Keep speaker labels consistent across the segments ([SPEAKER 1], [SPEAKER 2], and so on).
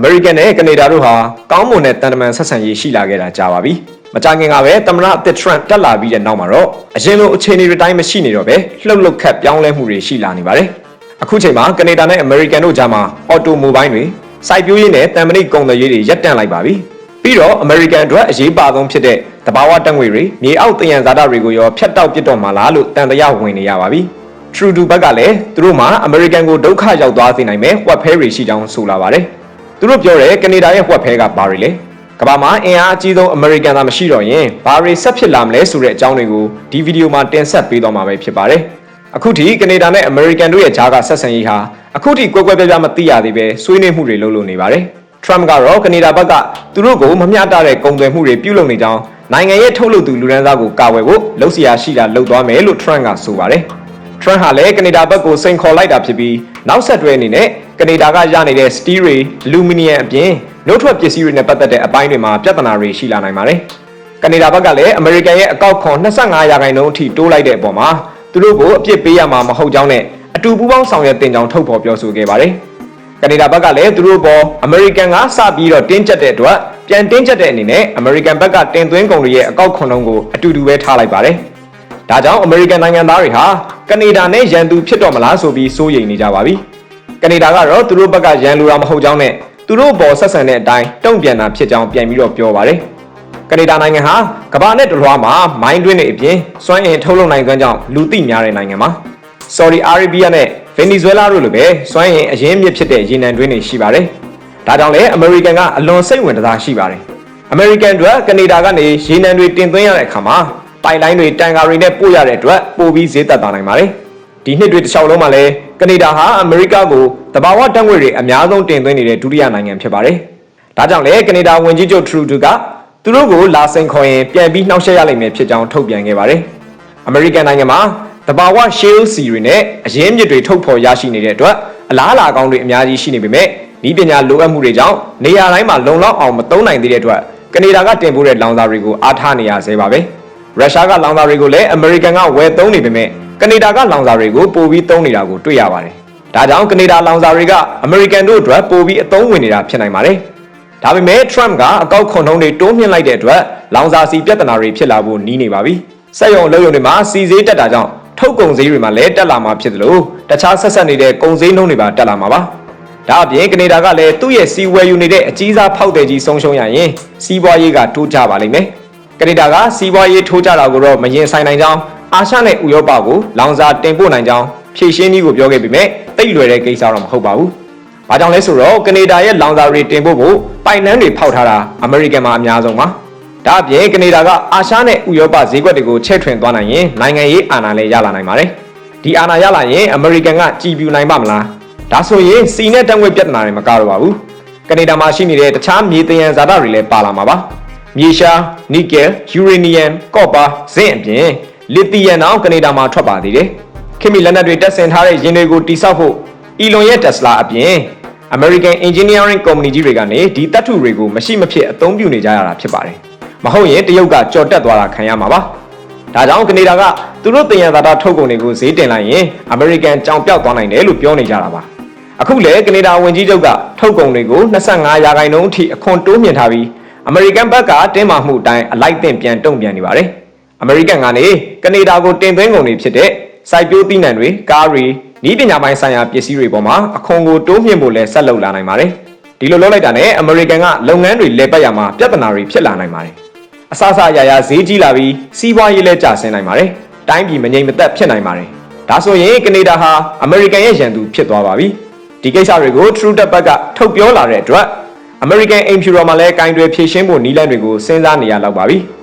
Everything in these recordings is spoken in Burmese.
[SPEAKER 1] အမေရိကန်နဲ့ကနေဒါတို့ဟာကောင်းမွန်တဲ့တန်တမန်ဆက်ဆံရေးရှိလာခဲ့တာကြာပါပြီ။မကြခင်ကပဲသမ္မတအသစ် Trump တက်လာပြီးတဲ့နောက်မှာတော့အရင်လိုအခြေအနေတွေတိုင်းမရှိနေတော့ပဲလှုပ်လှုပ်ခတ်ပြောင်းလဲမှုတွေရှိလာနေပါတယ်။အခုချိန်မှာကနေဒါနဲ့အမေရိကန်တို့ကြားမှာအော်တိုမိုဘိုင်းတွေစိုက်ပျိုးရေးနဲ့တံမဏိကုန်သွယ်ရေးတွေရပ်တန့်လိုက်ပါပြီ။ပြီးတော့အမေရိကန်အတွက်အရေးပါဆုံးဖြစ်တဲ့တဘာဝတက်ငွေတွေမြေအောက်တယံဇာတာတွေကိုရောဖျက်တောက်ပစ်တော့မှာလားလို့တန်တရားဝင်နေရပါပြီ။ Trudeau ဘက်ကလည်းသူတို့မှာအမေရိကန်ကိုဒုက္ခရောက်သွားစေနိုင်မဲ့ဝက်ဖဲတွေရှိကြောင်းဆိုလာပါတယ်။ သူတို့ပြောတယ်ကနေဒါရဲ့ဝက်ဖဲကဘာတွေလဲ။ကမ္ဘာမှာအင်အားအကြီးဆုံးအမေရိကန်သားမရှိတော့ရင်ဘာတွေဆက်ဖြစ်လာမလဲဆိုတဲ့အကြောင်းတွေကိုဒီဗီဒီယိုမှာတင်ဆက်ပေးသွားမှာပဲဖြစ်ပါတယ်။အခုထိကနေဒါနဲ့အမေရိကန်တို့ရဲ့ဂျားကဆက်ဆံရေးဟာအခုထိကွဲကွဲပြားပြားမသိရသေးပဲဆွေးနွေးမှုတွေလုပ်လို့နေပါတယ်။ Trump ကတော့ကနေဒါဘက်ကသူတို့ကိုမမျှတတဲ့ကုန်သွယ်မှုတွေပြုလုပ်နေကြောင်းနိုင်ငံရဲ့ထုတ်လုပ်သူလူဒန်းစားကိုကာဝယ်ဖို့လှုပ်ရှားရှိတာလှုပ်သွားမယ်လို့ Trump ကဆိုပါတယ်။ Trump ဟာလည်းကနေဒါဘက်ကိုစိန်ခေါ်လိုက်တာဖြစ်ပြီးနောက်ဆက်တွဲအနေနဲ့ ကနေဒါကရနေတဲ့ steel တွေ aluminum အပြင်နှုတ်ထွက်ပစ္စည်းတွေနဲ့ပတ်သက်တဲ့အပိုင်းတွေမှာပြဿနာတွေရှိလာနိုင်ပါတယ်။ကနေဒါဘက်ကလည်းအမေရိကန်ရဲ့အကောက်ခွန်25ရာခိုင်နှုန်းအထိတိုးလိုက်တဲ့အပေါ်မှာသူတို့ကိုအပြစ်ပေးရမှာမဟုတ်ကြောင်းနဲ့အတူပူးပေါင်းဆောင်ရွက်တင်ကြောင်းထုတ်ဖော်ပြောဆိုခဲ့ပါတယ်။ကနေဒါဘက်ကလည်းသူတို့ပေါ်အမေရိကန်ကစပြီးတော့တင်းကျပ်တဲ့အတွက်ပြန်တင်းကျပ်တဲ့အနေနဲ့အမေရိကန်ဘက်ကတင်သွင်းကုန်တွေရဲ့အကောက်ခွန်နှုန်းကိုအတူတူပဲထားလိုက်ပါတယ်။ဒါကြောင့်အမေရိကန်နိုင်ငံသားတွေဟာကနေဒါနဲ့ရန်သူဖြစ်တော့မလားဆိုပြီးစိုးရိမ်နေကြပါပြီ။ ကနေဒါကတော့သူတို့ဘက်ကရန်လူတာမဟုတ်ကြောင်းနဲ့သူတို့ဘော်ဆက်ဆံတဲ့အတိုင်းတုံ့ပြန်တာဖြစ်ကြောင်းပြန်ပြီးတော့ပြောပါတယ်။ကနေဒါနိုင်ငံဟာကမ္ဘာနဲ့တလွှားမှာမိုင်းတွင်းတွေအပြင်စွမ်းအင်ထုတ်လုပ်နိုင်စွမ်းကြောင့်လူသိများတဲ့နိုင်ငံပါ။ Saudi Arabia နဲ့ Venezuela တို့လိုပဲစွမ်းအင်အရင်းမြစ်ဖြစ်တဲ့ရေနံတွင်းတွေရှိပါတယ်။ဒါကြောင့်လည်းအမေရိကန်ကအလွန်စိတ်ဝင်စားရှိပါတယ်။ American တို့ကနေဒါကနေရေနံတွေတင်သွင်းရတဲ့အခါမှာပိုင်လိုင်းတွေတန်ကာတွေနဲ့ပို့ရတဲ့အတွက်ပိုပြီးဈေးသက်သာနိုင်ပါတယ်။ ဒီနှစ်တွေတစ်လျှောက်လုံးမှာလည်းကနေဒါဟာအမေရိကကိုတဘာဝတက်ငွေတွေအများဆုံးတင်သွင်းနေတဲ့ဒုတိယနိုင်ငံဖြစ်ပါတယ်။ဒါကြောင့်လည်းကနေဒါဝန်ကြီးချုပ်ထရူဒူကသူတို့ကိုလာစိန်ခေါ်ရင်ပြန်ပြီးနှောက်ယှက်ရလိမ့်မယ်ဖြစ်ကြောင်းထုတ်ပြန်ခဲ့ပါတယ်။ American နိုင်ငံမှာတဘာဝ shale စီတွေနဲ့အရင်းမြစ်တွေထုတ်ဖော်ရရှိနေတဲ့အတွက်အလားအလာကောင်းတွေအများကြီးရှိနေပေမဲ့ဤပညာလိုအပ်မှုတွေကြောင့်နေရာတိုင်းမှာလုံလောက်အောင်မသုံးနိုင်သေးတဲ့အတွက်ကနေဒါကတင်ပို့တဲ့လောင်စာတွေကိုအားထားနေရဆဲပါပဲရုရှားကလောင်စာတွေကိုလည်းအမေရိကန်ကဝယ်သုံးနေပေမဲ့ ကနေဒါကလောင်စာတွေကိုပိုပြီးသုံးနေတာကိုတွေ့ရပါတယ်ဒါကြောင့်ကနေဒါလောင်စာတွေကအမေရိကန်တို့အတွက်ပိုပြီးအသုံးဝင်နေတာဖြစ်နိုင်ပါတယ်ဒါပေမဲ့ Trump ကအကောက်ခွန်ထုံးတွေတိုးမြှင့်လိုက်တဲ့အတွက်လောင်စာစီပြဿနာတွေဖြစ်လာဖို့နီးနေပါပြီစက်ရုံအလုပ်ရုံတွေမှာစီဈေးတက်တာကြောင့်ထုတ်ကုန်ဈေးတွေမှာလည်းတက်လာမှာဖြစ်သလိုတခြားဆက်ဆက်နေတဲ့ကုန်ဈေးနှုန်းတွေပါတက်လာမှာပါဒါအပြင်ကနေဒါကလည်းသူ့ရဲ့စီဝယ်ယူနေတဲ့အကြီးစားဖောက်တယ်ကြီးဆုံးရှုံးရရင်စီးပွားရေးကတိုးကြပါလိမ့်မယ်ကနေဒါကစီးပွားရေးထိုးကြတာကိုတော့မရင်ဆိုင်နိုင်ကြောင်း အာရှနဲ့ဥရောပကိုလောင်စာတင်ပို့နိုင်ကြောင်းဖြည့်ရှင်းနည်းကိုပြောခဲ့ပေမဲ့တိတ်လွယ်တဲ့ကိစ္စတော့မဟုတ်ပါဘူး။ဘာကြောင့်လဲဆိုတော့ကနေဒါရဲ့လောင်စာတွေတင်ပို့ဖို့ပိုင်နန်းတွေဖောက်ထားတာအမေရိကန်မှာအများဆုံးပါ။ဒါအပြင်ကနေဒါကအာရှနဲ့ဥရောပဈေးကွက်တွေကိုချဲ့ထွင်သွားနိုင်ရင်နိုင်ငံရေးအာဏာလည်းရလာနိုင်ပါတယ်။ဒီအာဏာရလာရင်အမေရိကန်ကကြည်ပြူနိုင်ပါမလား။ဒါဆိုရင်စီနဲ့တန်ငွေပြဿနာတွေမကတော့ပါဘူး။ကနေဒါမှာရှိနေတဲ့တခြားမြေတယံဇာတာတွေလည်းပါလာမှာပါ။မြေရှား၊နီကယ်၊ယူရေနီယမ်၊ကော့ပါ၊ဇင့်အပြင် လစ်သီယမ်အောင်ကနေဒါမှာထွက်ပါသေးတယ်။ခင်မီလက်နက်တွေတက်ဆင်ထားတဲ့ယင်တွေကိုတိစောက်ဖို့အီလွန်ရဲ့ Tesla အပြင် American Engineering Company ကြီးတွေကနေဒီတပ်ထုတွေကိုမရှိမဖြစ်အသုံးပြုနေကြရတာဖြစ်ပါတယ်။မဟုတ်ရင်တရုတ်ကကြော်တက်သွားတာခံရမှာပါ။ဒါကြောင့်ကနေဒါကသူတို့တင်ရသာတာထုတ်ကုန်တွေကိုဈေးတင်လိုက်ရင် American ကြောင်ပြောက်သွားနိုင်တယ်လို့ပြောနေကြတာပါ။အခုလေကနေဒါဝန်ကြီးချုပ်ကထုတ်ကုန်တွေကို25ရာခိုင်နှုန်းအထိအခွန်တိုးမြှင့်ထားပြီး American ဘက်ကတင်းမာမှုအတိုင်းအလိုက်တင်ပြန်တုံ့ပြန်နေပါတယ်။ American ကနေကနေဒါကိုတင်သွင်းကုန်တွေဖြစ်တဲ့စိုက်ပျိုးသီးနှံတွေကားတွေဤပညာပိုင်းဆိုင်ရာပစ္စည်းတွေပေါ်မှာအခွန်ကိုတိုးမြှင့်ဖို့လဲဆက်လုပ်လာနိုင်ပါတယ်။ဒီလိုလုပ်လိုက်တာနဲ့အမေရိကန်ကလုပ်ငန်းတွေလဲပတ်ရမှာပြဿနာတွေဖြစ်လာနိုင်ပါတယ်။အဆအဆအရာရာဈေးကြီးလာပြီးစီးပွားရေးလဲကျဆင်းနိုင်ပါတယ်။တိုင်းပြည်မငြိမ်မသက်ဖြစ်နိုင်ပါတယ်။ဒါဆိုရင်ကနေဒါဟာအမေရိကန်ရဲ့ရန်သူဖြစ်သွားပါပြီ။ဒီကိစ္စတွေကို True Tech ဘက်ကထုတ်ပြောလာတဲ့အတွက် American Imperial မှာလဲကင်တွေဖြည့်ရှင်းဖို့နီးလန်းတွေကိုစဉ်းစားနေရတော့ပါပြီ။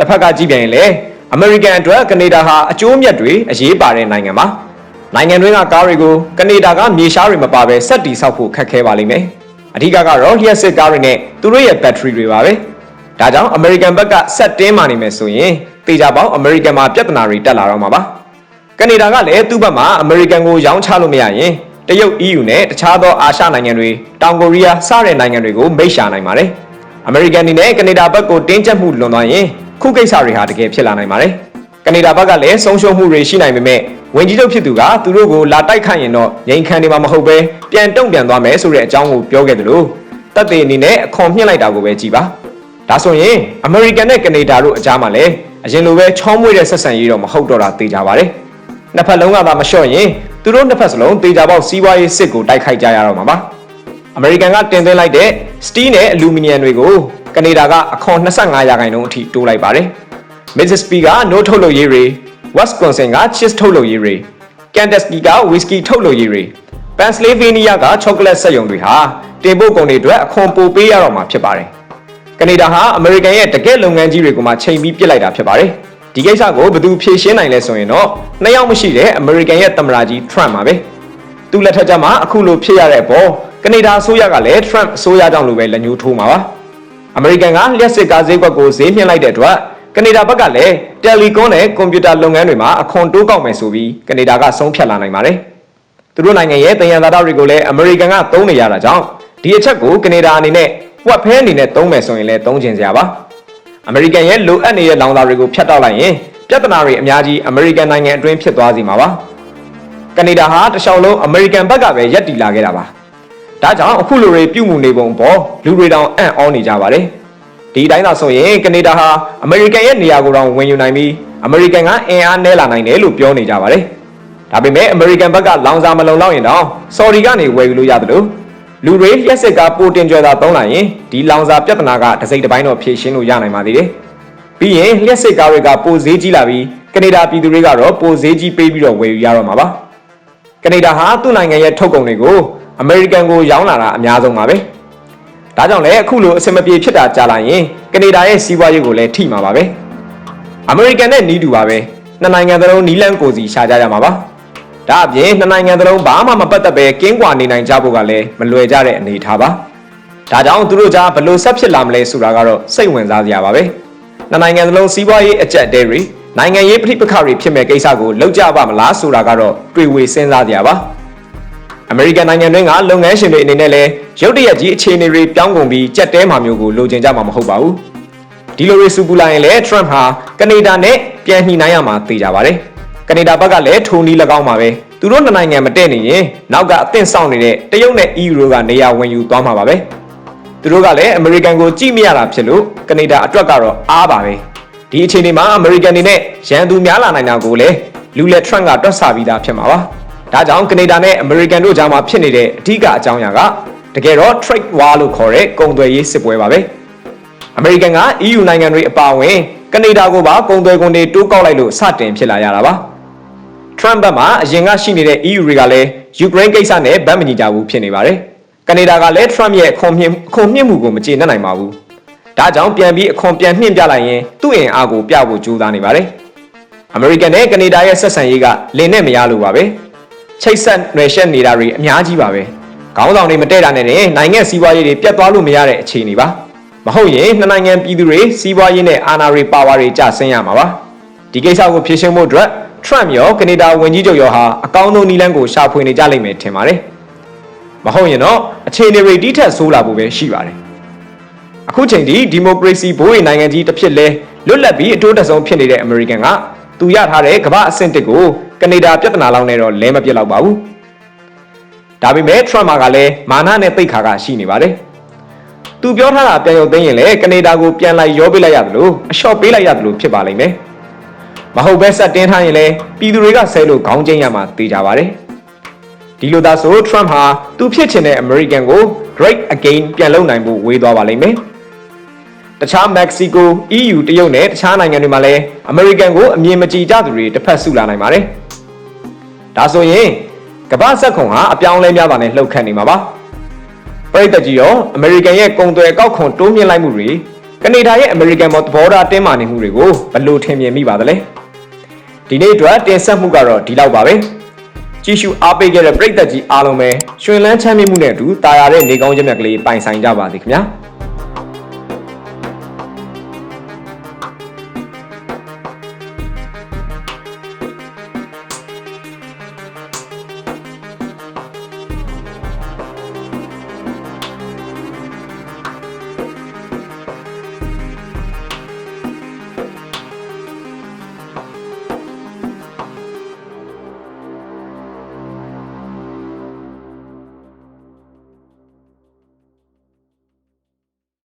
[SPEAKER 1] တစ်ဖက်ကကြည့်ပြန်ရင်လည်း American အတွက်ကနေဒါဟာအကျိုးမြတ်တွေအရေးပါတဲ့နိုင်ငံပါ။နိုင်ငံတွင်းကကားတွေကိုကနေဒါကမြေရှားတွေမပါဘဲစက်တီဆောက်ဖို့ခက်ခဲပါလိမ့်မယ်။အဓိကကတော့လျှက်စစ်ကားတွေနဲ့သူတို့ရဲ့ဘက်ထရီတွေပါပဲ။ဒါကြောင့် American ဘက်ကဆက်တင်းမာနေမယ်ဆိုရင်တေချာပေါင်း American မှာပြဿနာတွေတက်လာတော့မှာပါ။ကနေဒါကလည်းသူ့ဘက်မှာ American ကိုရောင်းချလို့မရရင်တရုတ် EU နဲ့တခြားသောအာရှနိုင်ငံတွေတောင်ကိုရီးယားစတဲ့နိုင်ငံတွေကိုမိတ်ရှာနိုင်ပါတယ်။ American နေနဲ့ကနေဒါဘက်ကိုတင်းကျပ်မှုလွန်သွားရင် ခုကိစ္စတွေဟာတကယ်ဖြစ်လာနိုင်ပါတယ်။ကနေဒါဘက်ကလည်းဆုံးရှုံးမှုတွေရှိနိုင်ပေမဲ့ဝင်ကြီးချုပ်ဖြစ်သူကသူတို့ကိုလာတိုက်ခိုက်ရင်တော့ငြိမ်ခံနေမှာမဟုတ်ပဲပြန်တုံ့ပြန်သွားမယ်ဆိုတဲ့အကြောင်းကိုပြောခဲ့တယ်လို့တပ်တွေအနေနဲ့အခွန်မြင့်လိုက်တာကိုပဲကြည်ပါဒါဆိုရင်အမေရိကန်နဲ့ကနေဒါတို့အကြားမှာလည်းအရင်လိုပဲချောမွေ့တဲ့ဆက်ဆံရေးတော့မဟုတ်တော့တာသိကြပါတယ်နှစ်ဖက်လုံးကသာမလျှော့ရင်သူတို့နှစ်ဖက်စလုံးတေချာပေါက်စီးပွားရေးစစ်ကိုတိုက်ခိုက်ကြရတော့မှာပါအမေရိကန်ကတင်သွင်းလိုက်တဲ့စတီးနဲ့အလူမီနီယံတွေကို ကနေဒါကအခွန်25ရာခိုင်နှုန်းအထိတိုးလိုက်ပါတယ် Mississippi က no ထုတ်လုပ်ရေးတွေ Wisconsin က cheese ထုတ်လုပ်ရေးတွေ Kentucky က whiskey ထုတ်လုပ်ရေးတွေ Pennsylvania က chocolate စက်ရုံတွေဟာတင်ပို့ကုန်တွေအတွက်အခွန်ပိုပေးရတော့မှာဖြစ်ပါတယ်။ကနေဒါဟာအမေရိကန်ရဲ့တကယ့်လုပ်ငန်းကြီးတွေကိုမှချိန်ပြီးပြစ်လိုက်တာဖြစ်ပါတယ်။ဒီကိစ္စကိုဘယ်သူဖြေရှင်းနိုင်လဲဆိုရင်တော့နှစ်ယောက်မရှိတဲ့အမေရိကန်ရဲ့သမ္မတကြီး Trump ပါပဲ။သူ့လက်ထက်ကျမှအခုလိုဖြစ်ရတဲ့အပေါ်ကနေဒါအစိုးရကလည်း Trump အစိုးရကြောင့်လိုပဲလက်ညှိုးထိုးမှာပါ။ အမေရိကန်ကလျှက်စစ်ကားဈေးကွက်ကိုဈေးမြှင့်လိုက်တဲ့အတွက်ကနေဒါဘက်ကလည်းတယ်လီကွန်နဲ့ကွန်ပျူတာလုပ်ငန်းတွေမှာအခွန်တိုးကောက်မယ်ဆိုပြီးကနေဒါကဆုံးဖြတ်လာနိုင်ပါတယ်။သူတို့နိုင်ငံရဲ့တယံဇာတတွေကိုလည်းအမေရိကန်ကသုံးနေရတာကြောင့်ဒီအချက်ကိုကနေဒါအနေနဲ့ပွက်ဖဲအနေနဲ့သုံးမယ်ဆိုရင်လည်းသုံးကျင်စရာပါ။အမေရိကန်ရဲ့လိုအပ်နေတဲ့လောင်စာတွေကိုဖျက်တောက်လိုက်ရင်ပြဿနာတွေအများကြီးအမေရိကန်နိုင်ငံအတွင်းဖြစ်သွားစီမှာပါ။ကနေဒါဟာတခြားလုံးအမေရိကန်ဘက်ကပဲရက်တီလာခဲ့တာပါ။ ဒါကြောင့်အခုလူတွေပြုမှုနေပုံပေါ်လူတွေတောင်အံ့ဩနေကြပါတယ်။ဒီတိုင်းသာဆိုရင်ကနေဒါဟာအမေရိကန်ရဲ့နေရာကိုတောင်ဝင်ယူနိုင်ပြီးအမေရိကန်ကအင်အားနည်းလာနိုင်တယ်လို့ပြောနေကြပါတယ်။ဒါပေမဲ့အမေရိကန်ဘက်ကလောင်စာမလုံလောက်ရင်တော့ဆော်ဒီကနေဝယ်ယူလို့ရတယ်လို့လူတွေလျှက်စစ်ကားပိုတင်ကြွယ်တာသုံးလာရင်ဒီလောင်စာပြဿနာကတစ်စိတ်တစ်ပိုင်းတော့ဖြေရှင်းလို့ရနိုင်ပါသေးတယ်။ပြီးရင်လျှက်စစ်ကားတွေကပိုဈေးကြီးလာပြီးကနေဒါပြည်သူတွေကတော့ပိုဈေးကြီးပေးပြီးတော့ဝယ်ယူရတော့မှာပါ။ကနေဒါဟာသူ့နိုင်ငံရဲ့ထုတ်ကုန်တွေကို အမေရိကန်ကိုရောင်းလာတာအများဆုံးပါပဲ။ဒါကြောင့်လည်းအခုလိုအဆင်မပြေဖြစ်တာကြာလာရင်ကနေဒါရဲ့စီးပွားရေးကိုလည်းထိမှာပါပဲ။အမေရိကန်နဲ့နီးတူပါပဲ။နှစ်နိုင်ငံသလုံးနီးလန်းကိုစီရှာကြရမှာပါ။ဒါအပြင်နှစ်နိုင်ငံသလုံးဘာမှမပတ်သက်ပဲကင်းကွာနေနိုင်ကြဖို့ကလည်းမလွယ်ကြတဲ့အနေအထားပါ။ဒါကြောင့်သူတို့ကြားဘယ်လိုဆက်ဖြစ်လာမလဲဆိုတာကတော့စိတ်ဝင်စားစရာပါပဲ။နှစ်နိုင်ငံသလုံးစီးပွားရေးအကျက်တဲတွေနိုင်ငံရေးပြိပခါတွေဖြစ်မဲ့ကိစ္စကိုလောက်ကြပါမလားဆိုတာကတော့တွေ့ဝေစဉ်းစားစရာပါ။ အမေရိကန်နိုင်ငံတွင်းကလုပ်ငန်းရှင်တွေအနေနဲ့လည်းရုတ်တရက်ကြီးအခြေအနေတွေပြောင်းကုန်ပြီးကြက်တဲမှာမျိုးကိုလိုချင်ကြမှာမဟုတ်ပါဘူး။ဒီလိုတွေစူပူလာရင်လည်း Trump ဟာကနေဒါနဲ့ပြန်ညှိနှိုင်းရမှာသိကြပါတယ်။ကနေဒါဘက်ကလည်းထိုနည်း၎င်းပါပဲ။သူတို့နှစ်နိုင်ငံမတည့်နေရင်နောက်ကအသင့်ဆောင်နေတဲ့တရုတ်နဲ့ EU တို့ကနေရာဝင်ယူသွားမှာပါပဲ။သူတို့ကလည်းအမေရိကန်ကိုကြည့်မရတာဖြစ်လို့ကနေဒါအတွက်ကတော့အားပါပဲ။ဒီအခြေအနေမှာအမေရိကန်အနေနဲ့ရန်သူများလာနိုင်တာကိုလည်းလူလက် Trump ကတွက်ဆပြီးသားဖြစ်မှာပါ။ ဒါကြောင့်ကနေဒါနဲ့အမေရိကန်တို့ကြားမှာဖြစ်နေတဲ့အဓိကအကြောင်းအရာကတကယ်တော့ trade war လို့ခေါ်တဲ့ကုန်သွယ်ရေးစစ်ပွဲပါပဲ။အမေရိကန်က EU နိုင်ငံတွေအပါအဝင်ကနေဒါကိုပါကုန်သွယ်ကုန်တွေတိုးကောက်လိုက်လို့စတင်ဖြစ်လာရတာပါ။ Trump ဘက်မှာအရင်ကရှိနေတဲ့ EU တွေကလည်း Ukraine ကိစ္စနဲ့ဗတ်မညီကြဘူးဖြစ်နေပါတယ်။ကနေဒါကလည်း Trump ရဲ့အခွန်မြင့်အခွန်မြင့်မှုကိုမကျေနပ်နိုင်ပါဘူး။ဒါကြောင့်ပြန်ပြီးအခွန်ပြန်မြင့်ပြလိုက်ရင်သူ့အင်အားကိုပြဖို့ကြိုးစားနေပါတယ်။အမေရိကန်နဲ့ကနေဒါရဲ့ဆက်ဆံရေးကလင်းနဲ့မရလို့ပါပဲ ချိတ်ဆက်နွယ်ရှက်နေတာတွေအများကြီးပါပဲခေါင်းဆောင်တွေမတည့်တာနဲ့တင်နိုင်ငံစီးပွားရေးတွေပြတ်သွားလို့မရတဲ့အခြေအနေပါမဟုတ်ရင်နှစ်နိုင်ငံပြည်သူတွေစီးပွားရေးနဲ့အာဏာတွေပါဝါတွေကျဆင်းရမှာပါဒီကိစ္စကိုဖြေရှင်းဖို့အတွက် Trump ရောကနေဒါဝန်ကြီးချုပ်ရောဟာအကောင်းဆုံးနည်းလမ်းကိုရှာဖွေနေကြလိမ့်မယ်ထင်ပါတယ်မဟုတ်ရင်တော့အခြေအနေတွေဒီထက်ဆိုးလာဖို့ပဲရှိပါတယ်အခုချိန်ထိဒီမိုကရေစီဘိုးရိမ်နိုင်ငံကြီးတစ်ဖြစ်လဲလွတ်လပ်ပြီးအတိုးတက်ဆုံးဖြစ်နေတဲ့အမေရိကန်က သူရထားတဲ့ကမ္ဘာအဆင့်တစ်ကိုကနေဒါပြဿနာလောက်နဲ့တော့လဲမပြစ်တော့ပါဘူး။ဒါပေမဲ့ထရမ့်မာကလည်းမာနနဲ့သိက္ခာကရှိနေပါတယ်။သူပြောထားတာပြန်ရုပ်သိမ်းရင်လည်းကနေဒါကိုပြန်လိုက်ရောပေးလိုက်ရတယ်လို့အလျှော့ပေးလိုက်ရတယ်လို့ဖြစ်ပါလိမ့်မယ်။မဟုတ်ပဲဆက်တင်းထားရင်လည်းပြည်သူတွေကဆဲလို့ခေါင်းကျင်းရမှာသိကြပါတယ်။ဒီလိုသာဆိုထရမ့်ဟာသူဖြစ်ချင်တဲ့အမေရိကန်ကို great again ပြန်လုပ်နိုင်ဖို့ဝေးသွားပါလိမ့်မယ်။ တခြားမက္ကဆီကို EU တရုတ်နဲ့တခြားနိုင်ငံတွေမှာလည်းအမေရိကန်ကိုအမြင်မကြည်ကြသူတွေတစ်ဖက်ဆုလာနိုင်ပါတယ်။ဒါဆိုရင်ကမ္ဘာဆက်ခွန်ဟာအပြောင်းလဲများပါနဲ့လှုပ်ခတ်နေမှာပါ။ပြည်သက်ကြီးရောအမေရိကန်ရဲ့ကုန်သွယ်ကောက်ခွန်တိုးမြင့်လိုက်မှုတွေကနေဒါရဲ့အမေရိကန်ပေါ်သဘောထားတင်းမာနေမှုတွေကိုဘယ်လိုထင်မြင်မိပါသလဲ။ဒီနေ့အတွက်တင်ဆက်မှုကတော့ဒီလောက်ပါပဲ။ကြည့်ရှုအားပေးခဲ့တဲ့ပြည်သက်ကြီးအားလုံးပဲရှင်လန်းချမ်းမြေ့မှုနဲ့အတူတာယာတဲ့နေကောင်းခြင်းမြတ်ကလေးပိုင်ဆိုင်ကြပါစေခင်ဗျာ။